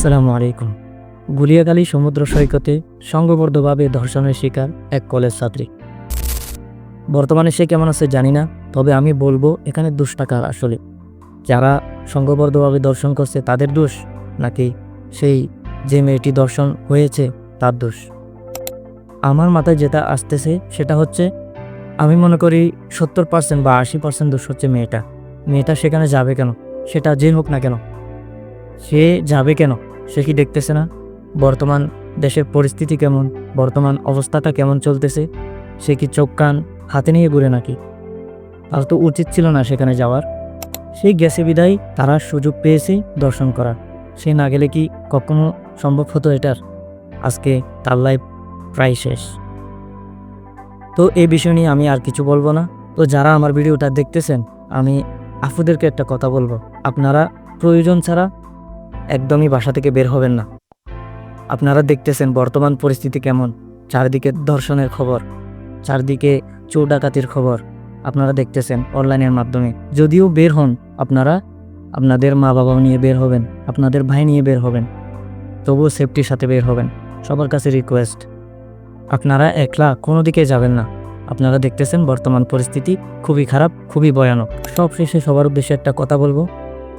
আসসালামু আলাইকুম। গুলিয়াখালী সমুদ্র সৈকতে সংঘবদ্ধভাবে ধর্ষণের শিকার এক কলেজ ছাত্রী। বর্তমানে সে কেমন আছে জানি না, তবে আমি বলব এখানে দোষটা কার আসলে। যারা সংঘবদ্ধভাবে দর্শন করছে তাদের দোষ, নাকি সেই যে মেয়েটি দর্শন হয়েছে তার দোষ? আমার মাথায় যেটা আসতেছে সেটা হচ্ছে, আমি মনে করি সত্তর পার্সেন্ট বা আশি পার্সেন্ট দোষ হচ্ছে মেয়েটা। মেয়েটা সেখানে যাবে কেন? সেটা যে হোক না কেন। সে যাবে কেন? সে কি দেখতেছে না? বর্তমান দেশের পরিস্থিতি কেমন? বর্তমান অবস্থাটা কেমন চলতেছে? সে কি চোখ কান হাতে নিয়ে ঘুরে নাকি? তার তো উচিত ছিল না সেখানে যাওয়ার। সেই গেছে বিদায়, তারা সুযোগ পেয়েছে দর্শন করার। সে না গেলে কি কখনো সম্ভব হতো এটার? আজকে তার লাইফ প্রায় শেষ। তো এই বিষয় নিয়ে আমি আর কিছু বলব না। তো যারা আমার ভিডিওটা দেখতেছেন, আমি আফুদেরকে একটা কথা বলব। আপনারা প্রয়োজন ছাড়া একদমই বাসা থেকে বের হবেন না। আপনারা দেখতেছেন বর্তমান পরিস্থিতি কেমন। চারদিকে ধর্ষণের খবর, চারদিকে চোর ডাকাতির খবর। আপনারা দেখতেছেন অনলাইনের মাধ্যমে। যদিও বের হন, আপনারা আপনাদের মা বাবা নিয়ে বের হবেন, আপনাদের ভাই নিয়ে বের হবেন। তবুও সেফটির সাথে বের হবেন। সবার কাছে রিকোয়েস্ট আপনারা একলা কোনো দিকে যাবেন না। আপনারা দেখতেছেন বর্তমান পরিস্থিতি খুবই খারাপ, খুবই ভয়ানক। সব শেষে সবার উদ্দেশ্যে একটা কথা বলব।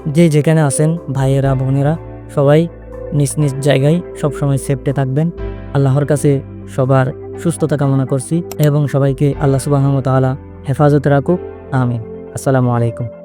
যে যেখানে আছেন, ভাইয়েরা, বোনেরা, সবাই নিজ নিজ জায়গায় সবসময় সেফটে থাকবেন। আল্লাহর কাছে সবার সুস্থতা কামনা করছি এবং সবাইকে আল্লাহ সুবাহ তালা হেফাজতে রাখুক। আমিন। আসসালামু আলাইকুম।